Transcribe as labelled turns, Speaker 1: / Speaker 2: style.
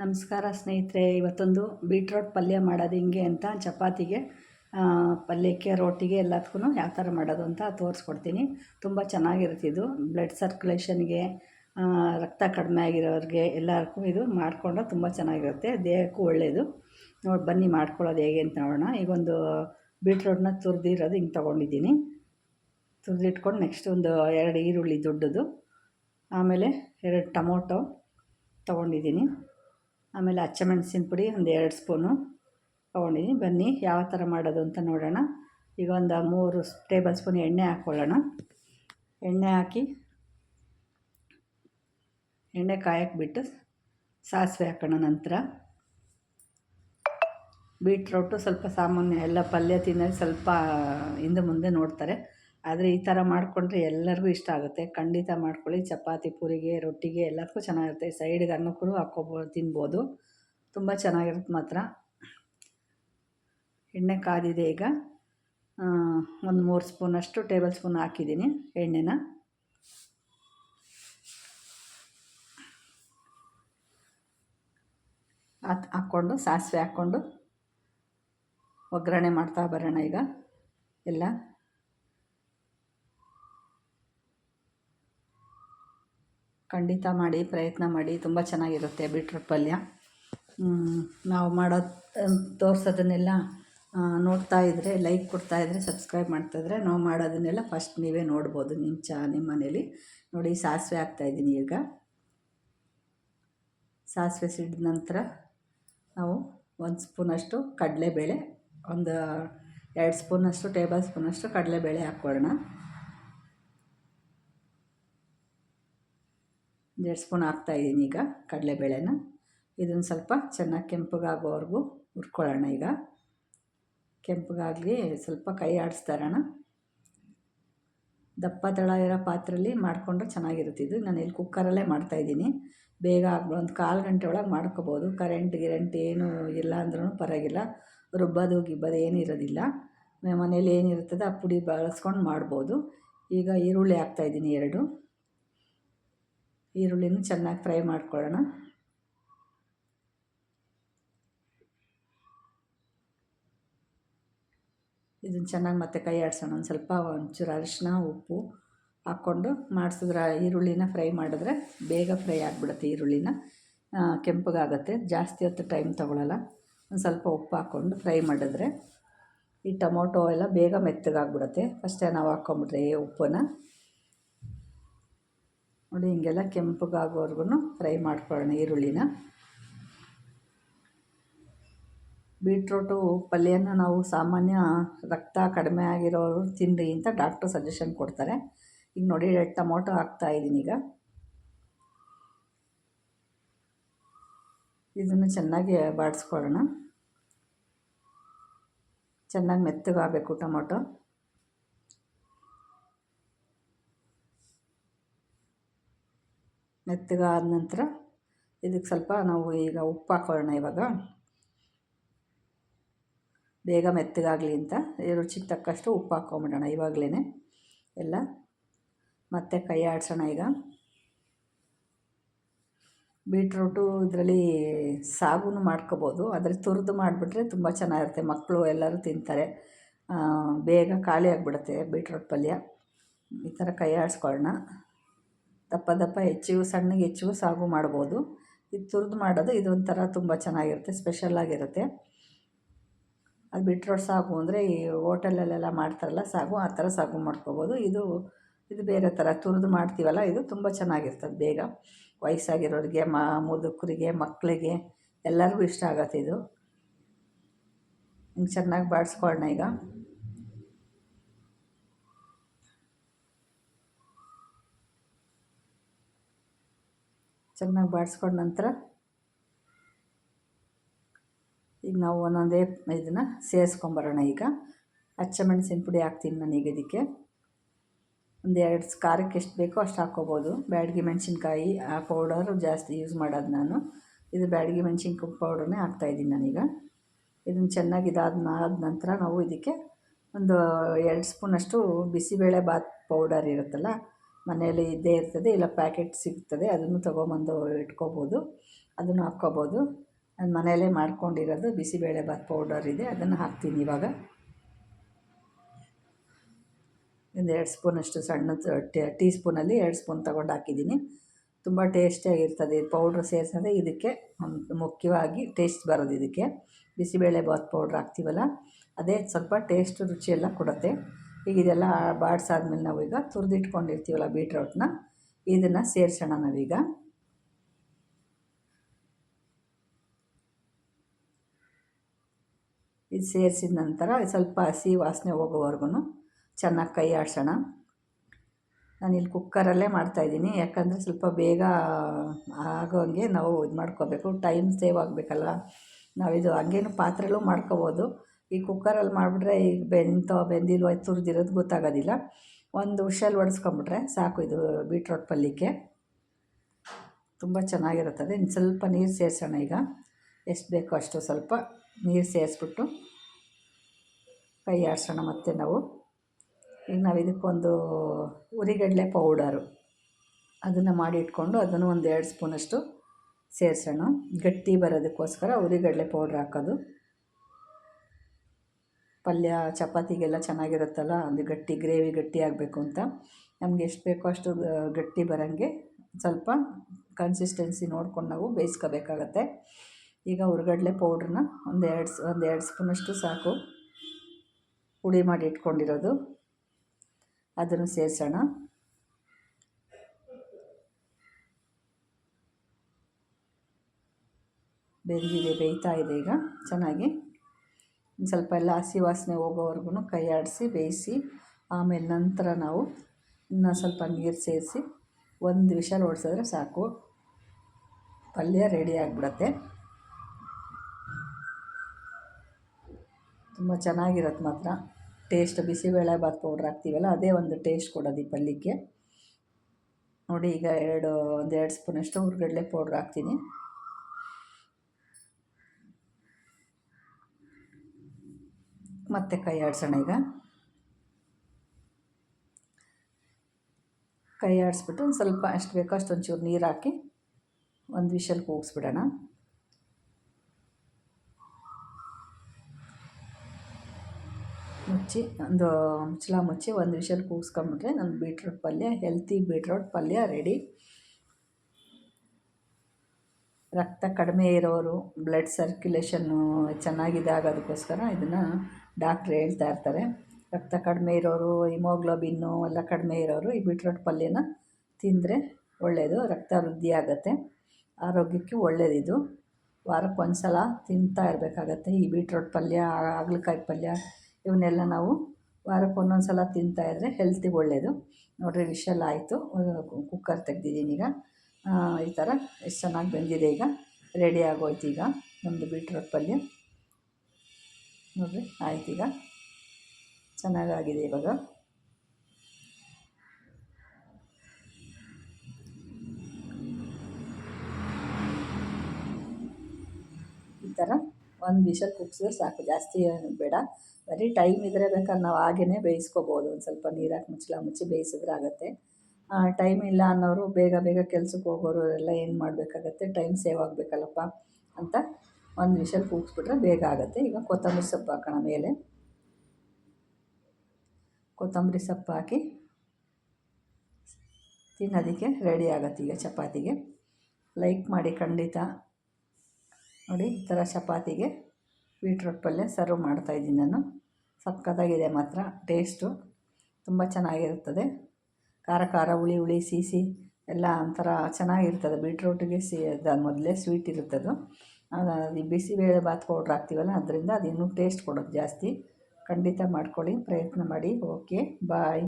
Speaker 1: ನಮಸ್ಕಾರ ಸ್ನೇಹಿತರೆ, ಇವತ್ತೊಂದು ಬೀಟ್ರೋಟ್ ಪಲ್ಯ ಮಾಡೋದು ಹಿಂಗೆ ಅಂತ ಚಪಾತಿಗೆ ಪಲ್ಯಕ್ಕೆ, ರೋಟಿಗೆ ಎಲ್ಲದಕ್ಕೂ ಯಾವ ಥರ ಮಾಡೋದು ಅಂತ ತೋರಿಸ್ಕೊಡ್ತೀನಿ. ತುಂಬ ಚೆನ್ನಾಗಿರುತ್ತೆ ಇದು. ಬ್ಲಡ್ ಸರ್ಕ್ಯುಲೇಷನ್ಗೆ ರಕ್ತ ಕಡಿಮೆ ಆಗಿರೋರಿಗೆ ಎಲ್ಲರಿಗೂ ಇದು ಮಾಡಿಕೊಂಡ್ರೆ ತುಂಬ ಚೆನ್ನಾಗಿರುತ್ತೆ. ದೇಹಕ್ಕೂ ಒಳ್ಳೆಯದು ನೋಡಿ, ಬನ್ನಿ ಮಾಡ್ಕೊಳ್ಳೋದು ಹೇಗೆ ಅಂತ ನೋಡೋಣ. ಈಗ ಒಂದು ಬೀಟ್ರೋಟ್ನ ತುರಿದಿರೋದು ಹಿಂಗೆ ತೊಗೊಂಡಿದ್ದೀನಿ. ತುರಿದಿಟ್ಕೊಂಡು ನೆಕ್ಸ್ಟ್ ಒಂದು ಎರಡು ಈರುಳ್ಳಿ ದೊಡ್ಡದು, ಆಮೇಲೆ ಎರಡು ಟೊಮೊಟೊ ತೊಗೊಂಡಿದ್ದೀನಿ. ಆಮೇಲೆ ಹಚ್ಚಮೆಣಸಿನ ಪುಡಿ ಒಂದು ಎರಡು ಸ್ಪೂನು ತೊಗೊಂಡಿದ್ದೀನಿ. ಬನ್ನಿ ಯಾವ ಥರ ಮಾಡೋದು ಅಂತ ನೋಡೋಣ. ಈಗ ಒಂದು ಮೂರು ಟೇಬಲ್ ಸ್ಪೂನ್ ಎಣ್ಣೆ ಹಾಕ್ಕೊಳ್ಳೋಣ. ಎಣ್ಣೆ ಹಾಕಿ ಎಣ್ಣೆ ಕಾಯಕ್ಕೆ ಬಿಟ್ಟು ಸಾಸಿವೆ ಹಾಕೋಣ ನಂತರ. ಬೀಟ್ರೋಟು ಸ್ವಲ್ಪ ಸಾಮಾನ್ಯ ಎಲ್ಲ ಪಲ್ಯ ತಿನ್ನೋದು ಸ್ವಲ್ಪ ಹಿಂದೆ ಮುಂದೆ ನೋಡ್ತಾರೆ. ಆದರೆ ಈ ಥರ ಮಾಡಿಕೊಂಡ್ರೆ ಎಲ್ಲರಿಗೂ ಇಷ್ಟ ಆಗುತ್ತೆ. ಖಂಡಿತ ಮಾಡ್ಕೊಳ್ಳಿ. ಚಪಾತಿ, ಪೂರಿಗೆ, ರೊಟ್ಟಿಗೆ ಎಲ್ಲದಕ್ಕೂ ಚೆನ್ನಾಗಿರುತ್ತೆ. ಸೈಡ್ಗೆ ಅನ್ನಕ್ಕೂ ಹಾಕ್ಕೊಬೋದು ತಿನ್ಬೋದು. ತುಂಬ ಚೆನ್ನಾಗಿರುತ್ತೆ ಮಾತ್ರ. ಎಣ್ಣೆ ಕಾದಿದೆ ಈಗ. ಒಂದು ಮೂರು ಸ್ಪೂನಷ್ಟು ಟೇಬಲ್ ಸ್ಪೂನ್ ಹಾಕಿದ್ದೀನಿ ಎಣ್ಣೆನ. ಹಾಕ್ಕೊಂಡು, ಸಾಸಿವೆ ಹಾಕ್ಕೊಂಡು ಒಗ್ಗರಣೆ ಮಾಡ್ತಾ ಬರೋಣ ಈಗ. ಎಲ್ಲ ಖಂಡಿತ ಮಾಡಿ, ಪ್ರಯತ್ನ ಮಾಡಿ, ತುಂಬ ಚೆನ್ನಾಗಿರುತ್ತೆ ಬೀಟ್ರೂಟ್ ಪಲ್ಯ ನಾವು ಮಾಡೋ ತೋರಿಸೋದನ್ನೆಲ್ಲ ನೋಡ್ತಾ ಇದ್ದರೆ ಲೈಕ್ ಕೊಡ್ತಾ ಇದ್ದರೆ ಸಬ್ಸ್ಕ್ರೈಬ್ ಮಾಡ್ತಾಯಿದ್ರೆ ನಾವು ಮಾಡೋದನ್ನೆಲ್ಲ ಫಸ್ಟ್ ನೀವೇ ನೋಡ್ಬೋದು ನಿಮ್ಮ ಚ ನಿಮ್ಮ ಮನೇಲಿ ನೋಡಿ, ಸಾಸಿವೆ ಹಾಕ್ತಾಯಿದ್ದೀನಿ ಈಗ. ಸಾಸಿವೆ ಸಿಡಿದ ನಂತರ ನಾವು ಒಂದು ಸ್ಪೂನಷ್ಟು ಕಡಲೆಬೇಳೆ, ಒಂದು, ಎರಡು ಸ್ಪೂನಷ್ಟು ಟೇಬಲ್ ಸ್ಪೂನಷ್ಟು ಕಡಲೆಬೇಳೆ ಹಾಕ್ಕೊಳ್ಳೋಣ. ಎರಡು ಸ್ಪೂನ್ ಹಾಕ್ತಾಯಿದ್ದೀನಿ ಈಗ ಕಡಲೆಬೇಳೆನ. ಇದನ್ನು ಸ್ವಲ್ಪ ಚೆನ್ನಾಗಿ ಕೆಂಪಗಾಗೋವರೆಗೂ ಹುರ್ಕೊಳ್ಳೋಣ ಈಗ. ಕೆಂಪಗಾಗಲಿ ಸ್ವಲ್ಪ ಕೈ ಆಡಿಸ್ತಾ ಇರೋಣ ದಪ್ಪ ತಳ ಇರೋ ಪಾತ್ರೆಯಲ್ಲಿ ಮಾಡಿಕೊಂಡ್ರೆ ಚೆನ್ನಾಗಿರುತ್ತೆ. ಇದು ನಾನು ಇಲ್ಲಿ ಕುಕ್ಕರಲ್ಲೇ ಮಾಡ್ತಾಯಿದ್ದೀನಿ ಬೇಗ ಆಗ್ಬೋದು ಒಂದು ಕಾಲು ಗಂಟೆ ಒಳಗೆ ಮಾಡ್ಕೋಬೋದು. ಕರೆಂಟ್, ಗಿರೆಂಟ್ ಏನು ಇಲ್ಲ ಅಂದ್ರೂ ಪರವಾಗಿಲ್ಲ. ರುಬ್ಬೋದು, ಗಿಬ್ಬೋದು ಏನಿರೋದಿಲ್ಲ ಮನೇಲಿ ಏನಿರ್ತದೆ ಆ ಪುಡಿ ಬಳಸ್ಕೊಂಡು ಮಾಡ್ಬೋದು. ಈಗ ಈರುಳ್ಳಿ ಹಾಕ್ತಾಯಿದ್ದೀನಿ ಎರಡು. ಈರುಳ್ಳಿನೂ ಚೆನ್ನಾಗಿ ಫ್ರೈ ಮಾಡ್ಕೊಳ್ಳೋಣ. ಇದನ್ನು ಚೆನ್ನಾಗಿ ಮತ್ತೆ ಕೈ ಆಡಿಸೋಣ. ಒಂದು ಸ್ವಲ್ಪ ಒಂಚೂರು ಅರಿಶಿನ ಉಪ್ಪು ಹಾಕ್ಕೊಂಡು ಮಾಡಿಸಿದ್ರೆ ಈರುಳ್ಳಿನ ಫ್ರೈ ಮಾಡಿದ್ರೆ ಬೇಗ ಫ್ರೈ ಆಗಿಬಿಡುತ್ತೆ ಈರುಳ್ಳಿನ. ಕೆಂಪಗಾಗುತ್ತೆ. ಜಾಸ್ತಿ ಹೊತ್ತು ಟೈಮ್ ತೊಗೊಳಲ್ಲ. ಒಂದು ಸ್ವಲ್ಪ ಉಪ್ಪು ಹಾಕ್ಕೊಂಡು ಫ್ರೈ ಮಾಡಿದ್ರೆ ಈ ಟೊಮೊಟೊ ಎಲ್ಲ ಬೇಗ ಮೆತ್ತಗಾಗ್ಬಿಡುತ್ತೆ. ಫಸ್ಟೇ ನಾವು ಹಾಕ್ಕೊಂಬಿಟ್ರೆ ಉಪ್ಪನ್ನ. ನೋಡಿ, ಹಿಂಗೆಲ್ಲ ಕೆಂಪಗಾಗೋವರೆಗೂ ಫ್ರೈ ಮಾಡ್ಕೊಳ್ಳೋಣ ಈರುಳ್ಳಿನ. ಬೀಟ್ರೋಟು, ಪಲ್ಯನ ನಾವು ಸಾಮಾನ್ಯ ರಕ್ತ ಕಡಿಮೆ ಆಗಿರೋರು ತಿನ್ನಿರಿ ಅಂತ ಡಾಕ್ಟ್ರು ಸಜೆಷನ್ ಕೊಡ್ತಾರೆ. ಈಗ ನೋಡಿ ಟೊಮೊಟೊ ಹಾಕ್ತಾ ಇದ್ದೀನಿ ಈಗ. ಇದನ್ನು ಚೆನ್ನಾಗಿ ಬಾಡಿಸ್ಕೊಳ್ಳೋಣ. ಚೆನ್ನಾಗಿ ಮೆತ್ತಗಾಗಬೇಕು ಟೊಮೊಟೊ. ಮೆತ್ತಗಾದ ನಂತರ ಇದಕ್ಕೆ ಸ್ವಲ್ಪ ನಾವು ಈಗ ಉಪ್ಪು ಹಾಕೋಣ ಇವಾಗ. ಬೇಗ ಮೆತ್ತಗಾಗಲಿ ಅಂತ. ರುಚಿಗೆ ತಕ್ಕಷ್ಟು ಉಪ್ಪು ಹಾಕ್ಕೊಂಬಿಡೋಣ ಇವಾಗಲೇ ಎಲ್ಲ ಮತ್ತೆ ಕೈ ಆಡಿಸೋಣ ಈಗ. ಬೀಟ್ರೂಟು ಇದರಲ್ಲಿ ಸಾಗುನು ಮಾಡ್ಕೋಬೋದು. ಆದರೆ ತುರಿದು ಮಾಡಿಬಿಟ್ರೆ ತುಂಬ ಚೆನ್ನಾಗಿರುತ್ತೆ. ಮಕ್ಕಳು ಎಲ್ಲರೂ ತಿಂತಾರೆ. ಬೇಗ ಖಾಲಿ ಆಗಿಬಿಡುತ್ತೆ ಬೀಟ್ರೂಟ್ ಪಲ್ಯ. ಈ ಥರ ಕೈ ಆಡಿಸ್ಕೊಳ್ಳೋಣ. ದಪ್ಪ ದಪ್ಪ ಹೆಚ್ಚಿಗೂ ಸಣ್ಣಗೆ ಹೆಚ್ಚಿಗೂ ಸಾಗು ಮಾಡ್ಬೋದು. ಇದು ತುರಿದು ಮಾಡೋದು ಇದೊಂಥರ ತುಂಬ ಚೆನ್ನಾಗಿರುತ್ತೆ ಸ್ಪೆಷಲ್ಲಾಗಿರುತ್ತೆ ಅದು ಬಿಟ್ರೋಡ್ ಸಾಗು ಅಂದರೆ ಈ ಹೋಟೆಲಲ್ಲೆಲ್ಲ ಮಾಡ್ತಾರಲ್ಲ, ಸಾಗು ಆ ಥರ ಸಾಗು ಮಾಡ್ಕೋಬೋದು. ಇದು ಇದು ಬೇರೆ ಥರ ತುರಿದು ಮಾಡ್ತೀವಲ್ಲ, ಇದು ತುಂಬ ಚೆನ್ನಾಗಿರ್ತದೆ ಬೇಗ. ವಯಸ್ಸಾಗಿರೋರಿಗೆ, ಮ, ಮುದುಕರಿಗೆ ಮಕ್ಕಳಿಗೆ ಎಲ್ಲರಿಗೂ ಇಷ್ಟ ಆಗತ್ತೆ ಇದು. ಹಿಂಗೆ ಚೆನ್ನಾಗಿ ಬಾಡಿಸ್ಕೊಳ್ಳೋಣ ಈಗ. ಚೆನ್ನಾಗಿ ಬಾಡಿಸ್ಕೊಂಡ ನಂತರ ಈಗ ನಾವು ಒಂದೊಂದೇ ಇದನ್ನು ಸೇರಿಸ್ಕೊಂಬರೋಣ ಈಗ. ಹಚ್ಚಮೆಣಸಿನ ಪುಡಿ ಹಾಕ್ತೀನಿ ಈಗ ಇದಕ್ಕೆ. ಒಂದು ಎರಡು ಖಾರಕ್ಕೆ ಎಷ್ಟು ಬೇಕೋ ಅಷ್ಟು ಹಾಕ್ಕೋಬೋದು. ಬ್ಯಾಡಗಿ ಮೆಣಸಿನ್ಕಾಯಿ ಆ ಪೌಡರು ಜಾಸ್ತಿ ಯೂಸ್ ಮಾಡೋದು ನಾನು. ಇದು ಬ್ಯಾಡಗಿ ಮೆಣಸಿನ್ಕಾಯಿ ಪೌಡರ್ನೇ ಹಾಕ್ತಾಯಿದ್ದೀನಿ ನಾನೀಗ ಇದನ್ನು ಚೆನ್ನಾಗಿ ಇದಾದ ನಂತರ ನಾವು ಇದಕ್ಕೆ ಒಂದು ಎರಡು ಸ್ಪೂನಷ್ಟು ಬಿಸಿಬೇಳೆ ಬಾತ್ ಪೌಡರ್ ಇರುತ್ತಲ್ಲ ಮನೆಯಲ್ಲಿ ಇದ್ದೇ ಇರ್ತದೆ, ಇಲ್ಲ ಪ್ಯಾಕೆಟ್ ಸಿಗ್ತದೆ, ಅದನ್ನು ತೊಗೊಂಬಂದು ಇಟ್ಕೋಬೋದು, ಅದನ್ನು ಹಾಕ್ಕೋಬೋದು. ನಾನು ಮನೆಯಲ್ಲೇ ಮಾಡ್ಕೊಂಡಿರೋದು ಬಿಸಿಬೇಳೆಬಾತ್ ಪೌಡರ್ ಇದೆ, ಅದನ್ನು ಹಾಕ್ತೀನಿ ಇವಾಗ. ಒಂದು ಎರಡು ಸ್ಪೂನಷ್ಟು ಸಣ್ಣ ಟೀ ಸ್ಪೂನಲ್ಲಿ ಎರಡು ಸ್ಪೂನ್ ತೊಗೊಂಡು ಹಾಕಿದ್ದೀನಿ. ತುಂಬ ಟೇಸ್ಟಿಯಾಗಿರ್ತದೆ ಪೌಡ್ರ್ ಸೇರಿಸಿದ್ರೆ ಇದಕ್ಕೆ ಮುಖ್ಯವಾಗಿ ಟೇಸ್ಟ್ ಬರೋದು ಇದಕ್ಕೆ. ಬಿಸಿಬೇಳೆ ಬಾತ್ ಪೌಡ್ರ್ ಹಾಕ್ತೀವಲ್ಲ, ಅದೇ ಸ್ವಲ್ಪ ಟೇಸ್ಟ್ ರುಚಿಯೆಲ್ಲ ಕೊಡುತ್ತೆ. ಈಗ ಇದೆಲ್ಲ ಬಾಡ್ಸಾದ್ಮೇಲೆ ನಾವೀಗ ತುರಿದಿಟ್ಕೊಂಡಿರ್ತೀವಲ್ಲ ಬೀಟ್ರೋಟ್ನ, ಇದನ್ನು ಸೇರಿಸೋಣ ನಾವೀಗ. ಇದು ಸೇರಿಸಿದ ನಂತರ ಸ್ವಲ್ಪ ಹಸಿ ವಾಸನೆ ಹೋಗೋವರೆಗೂ ಚೆನ್ನಾಗಿ ಕೈ ಆಡಿಸೋಣ. ನಾನಿಲ್ಲಿ ಕುಕ್ಕರಲ್ಲೇ ಮಾಡ್ತಾಯಿದ್ದೀನಿ ಯಾಕಂದರೆ ಸ್ವಲ್ಪ ಬೇಗ ಆಗೋಂಗೆ ನಾವು ಇದು ಮಾಡ್ಕೋಬೇಕು ಟೈಮ್ ಸೇವ್ ಆಗಬೇಕಲ್ಲ ನಾವಿದು ಹಂಗೇನು ಪಾತ್ರೆಲೂ ಮಾಡ್ಕೋಬೋದು. ಈ ಕುಕ್ಕರಲ್ಲಿ ಮಾಡಿಬಿಟ್ರೆ ಈಗ ಬೆಂತೋ ಬೆಂದಿಲ್ವೋ ತುರಿದಿರೋದು ಗೊತ್ತಾಗೋದಿಲ್ಲ. ಒಂದು ಶೆಲ್ ಹೊಡೆಸ್ಕೊಂಬಿಟ್ರೆ ಸಾಕು ಇದು ಬೀಟ್ರೋಟ್ ಪಲ್ಯಕ್ಕೆ. ತುಂಬ ಚೆನ್ನಾಗಿರುತ್ತದೆ. ಇನ್ನು ಸ್ವಲ್ಪ ನೀರು ಸೇರಿಸೋಣ ಈಗ. ಎಷ್ಟು ಬೇಕೋ ಅಷ್ಟು ಸ್ವಲ್ಪ ನೀರು ಸೇರಿಸ್ಬಿಟ್ಟು ಕೈ ಆಡಿಸೋಣ ಮತ್ತೆ ನಾವು. ಈಗ ನಾವು ಇದಕ್ಕೊಂದು ಉರಿಗಡಲೆ ಪೌಡರು. ಅದನ್ನು ಮಾಡಿ ಇಟ್ಕೊಂಡು ಅದನ್ನು ಒಂದು ಎರಡು ಸ್ಪೂನಷ್ಟು ಸೇರಿಸೋಣ. ಗಟ್ಟಿ ಬರೋದಕ್ಕೋಸ್ಕರ ಉರಿಗಡಲೆ ಪೌಡ್ರ್ ಹಾಕೋದು. ಪಲ್ಯ, ಚಪಾತಿಗೆಲ್ಲ ಚೆನ್ನಾಗಿರುತ್ತಲ್ಲ ಅದು ಗಟ್ಟಿ ಗ್ರೇವಿ ಗಟ್ಟಿ ಆಗಬೇಕು ಅಂತ. ನಮ್ಗೆ ಎಷ್ಟು ಬೇಕೋ ಅಷ್ಟು ಗಟ್ಟಿ ಬರೋಂಗೆ ಸ್ವಲ್ಪ ಕನ್ಸಿಸ್ಟೆನ್ಸಿ ನೋಡ್ಕೊಂಡು ನಾವು ಬೇಯಿಸ್ಕೋಬೇಕಾಗತ್ತೆ. ಈಗ ಹುರ್ಗಡ್ಲೆ ಪೌಡ್ರನ್ನ ಒಂದು ಎರಡು ಒಂದು ಎರಡು ಸ್ಪೂನಷ್ಟು ಸಾಕು. ಪುಡಿ ಮಾಡಿ ಇಟ್ಕೊಂಡಿರೋದು. ಅದನ್ನು ಸೇರಿಸೋಣ. ಬೆಂದಿದೆ, ಬೇಯ್ತಾ ಇದೆ ಈಗ. ಚೆನ್ನಾಗಿ ಸ್ವಲ್ಪ ಎಲ್ಲ ಹಸಿ ವಾಸನೆ ಹೋಗೋವರೆಗೂ ಕೈ ಆಡಿಸಿ ಬೇಯಿಸಿ, ಆಮೇಲೆ ನಂತರ ನಾವು ಇನ್ನೂ ಸ್ವಲ್ಪ ನೀರು ಸೇರಿಸಿ ಒಂದು ವಿಷಲ್ ಓಡಿಸಿದ್ರೆ ಸಾಕು. ಪಲ್ಯ ರೆಡಿ ಆಗಿಬಿಡತ್ತೆ. ತುಂಬ ಚೆನ್ನಾಗಿರತ್ತೆ ಮಾತ್ರ. ಟೇಸ್ಟ್ ಬಿಸಿಬೇಳೆಭಾತ್ ಪೌಡ್ರ್ ಹಾಕ್ತೀವಲ್ಲ, ಅದೇ ಒಂದು ಟೇಸ್ಟ್ ಕೊಡೋದು ಈ ಪಲ್ಯಕ್ಕೆ. ನೋಡಿ, ಈಗ ಎರಡು, ಒಂದು ಎರಡು ಸ್ಪೂನಷ್ಟು ಹುರ್ಗಡ್ಲೆ ಪೌಡ್ರ್ ಹಾಕ್ತೀನಿ. ಮತ್ತೆ ಕೈ ಆಡಿಸೋಣ ಈಗ. ಕೈ ಆಡಿಸ್ಬಿಟ್ಟು ಒಂದು ಸ್ವಲ್ಪ ಎಷ್ಟು ಬೇಕೋ ಅಷ್ಟೊಂಚೂರು ನೀರು ಹಾಕಿ ಒಂದು ವಿಷಲ್ ಕೂಗಿಸ್ಬಿಡೋಣ. ಮುಚ್ಚಿ ಒಂದು ಮುಚ್ಚಲ ಮುಚ್ಚಿ ಒಂದು ವಿಷಲ್ ಕೂಗಿಸ್ಕೊಂಬಿಟ್ರೆ ನನ್ನ ಬೀಟ್ರೋಟ್ ಪಲ್ಯ, ಹೆಲ್ತಿ ಬೀಟ್ರೋಟ್ ಪಲ್ಯ ರೆಡಿ. ರಕ್ತ ಕಡಿಮೆ ಇರೋರು, ಬ್ಲಡ್ ಸರ್ಕ್ಯುಲೇಷನ್ನು ಚೆನ್ನಾಗಿದೆ ಆಗೋದಕ್ಕೋಸ್ಕರ ಇದನ್ನು ಡಾಕ್ಟ್ರ್ ಹೇಳ್ತಾ ಇರ್ತಾರೆ, ರಕ್ತ ಕಡಿಮೆ ಇರೋರು, ಹಿಮೋಗ್ಲೋಬಿನ್ನು ಎಲ್ಲ ಕಡಿಮೆ ಇರೋರು ಈ ಬೀಟ್ರೋಟ್ ಪಲ್ಯನ ತಿಂದರೆ ಒಳ್ಳೆಯದು ರಕ್ತ ವೃದ್ಧಿ ಆಗುತ್ತೆ, ಆರೋಗ್ಯಕ್ಕೆ ಒಳ್ಳೆಯದಿದು ವಾರಕ್ಕೆ ಒಂದು ಸಲ ತಿಂತಾ ಇರಬೇಕಾಗತ್ತೆ ಈ ಬೀಟ್ರೋಟ್ ಪಲ್ಯ, ಹಾಗಲಕಾಯಿ ಪಲ್ಯ, ಇವನ್ನೆಲ್ಲ ನಾವು ವಾರಕ್ಕೆ ಒಂದೊಂದು ಸಲ ಇದ್ದರೆ ಹೆಲ್ತಿಗೆ ಒಳ್ಳೆಯದು ನೋಡಿರಿ ವಿಷಲ್ ಆಯಿತು. ಕುಕ್ಕರ್ ತೆಗ್ದಿದ್ದೀನಿ ಈಗ. ಈ ಥರ ಎಷ್ಟು ಚೆನ್ನಾಗಿ ಬೆಂದಿದೆ ಈಗ. ರೆಡಿ ಆಗೋಯ್ತು ಈಗ ನಮ್ಮದು ಬೀಟ್ರೋಟ್ ಪಲ್ಯ. ನೋಡಿರಿ ಆಯ್ತೀಗ ಚೆನ್ನಾಗಾಗಿದೆ ಇವಾಗ. ಈ ಥರ ಒಂದು ವಿಷಲ್ ಕುಗ್ಸಿದ್ರೆ ಸಾಕು, ಜಾಸ್ತಿ ಬೇಡ. ಬರೀ ಟೈಮ್ ಇದ್ದರೆ ಬೇಕಾದ್ರೆ ನಾವು ಹಾಗೇ ಬೇಯಿಸ್ಕೋಬೋದು. ಒಂದು ಸ್ವಲ್ಪ ನೀರಾಕಿ ಮುಚ್ಚಲ ಮುಚ್ಚಿ ಬೇಯಿಸಿದ್ರೆ ಆಗುತ್ತೆ. ಟೈಮ್ ಇಲ್ಲ ಅನ್ನೋರು ಬೇಗ ಬೇಗ ಕೆಲ್ಸಕ್ಕೆ ಹೋಗೋರು ಎಲ್ಲ ಏನು ಮಾಡಬೇಕಾಗತ್ತೆ? ಟೈಮ್ ಸೇವ್ ಆಗಬೇಕಲ್ಲಪ್ಪ ಅಂತ ಒಂದು ವಿಷಲ್ ಕೂಗಿಸ್ಬಿಟ್ರೆ ಬೇಗ ಆಗುತ್ತೆ. ಈಗ ಕೊತ್ತಂಬರಿ ಸೊಪ್ಪು ಹಾಕೋಣ ಮೇಲೆ. ಕೊತ್ತಂಬರಿ ಸೊಪ್ಪು ಹಾಕಿ ತಿನ್ನೋದಕ್ಕೆ ರೆಡಿ ಆಗುತ್ತೆ ಈಗ ಚಪಾತಿಗೆ. ಲೈಕ್ ಮಾಡಿ ಖಂಡಿತ. ನೋಡಿ, ಈ ಥರ ಚಪಾತಿಗೆ ಬೀಟ್ರೋಟ್ ಪಲ್ಯ ಸರ್ವ್ ಮಾಡ್ತಾಯಿದ್ದೀನಿ ನಾನು. ಸಕ್ಕತ್ತಾಗಿದೆ ಮಾತ್ರ ಟೇಸ್ಟು ತುಂಬ ಚೆನ್ನಾಗಿರುತ್ತದೆ. ಖಾರ ಖಾರ, ಹುಳಿ ಹುಳಿ, ಸಿಹಿ ಎಲ್ಲ ಒಂಥರ ಚೆನ್ನಾಗಿರ್ತದೆ. ಬೀಟ್ರೂಟಿಗೆ ಸಿ ಮೊದಲೇ ಸ್ವೀಟ್ ಇರುತ್ತದು. ಅದು ಬಿಸಿಬೇಳೆ ಬಾತ್ ಪೌಡ್ರ್ ಹಾಕ್ತೀವಲ್ಲ, ಅದರಿಂದ ಅದು ಇನ್ನೂ ಟೇಸ್ಟ್ ಕೊಡೋದು ಜಾಸ್ತಿ. ಖಂಡಿತ ಮಾಡ್ಕೊಳ್ಳಿ, ಪ್ರಯತ್ನ ಮಾಡಿ. Okay bye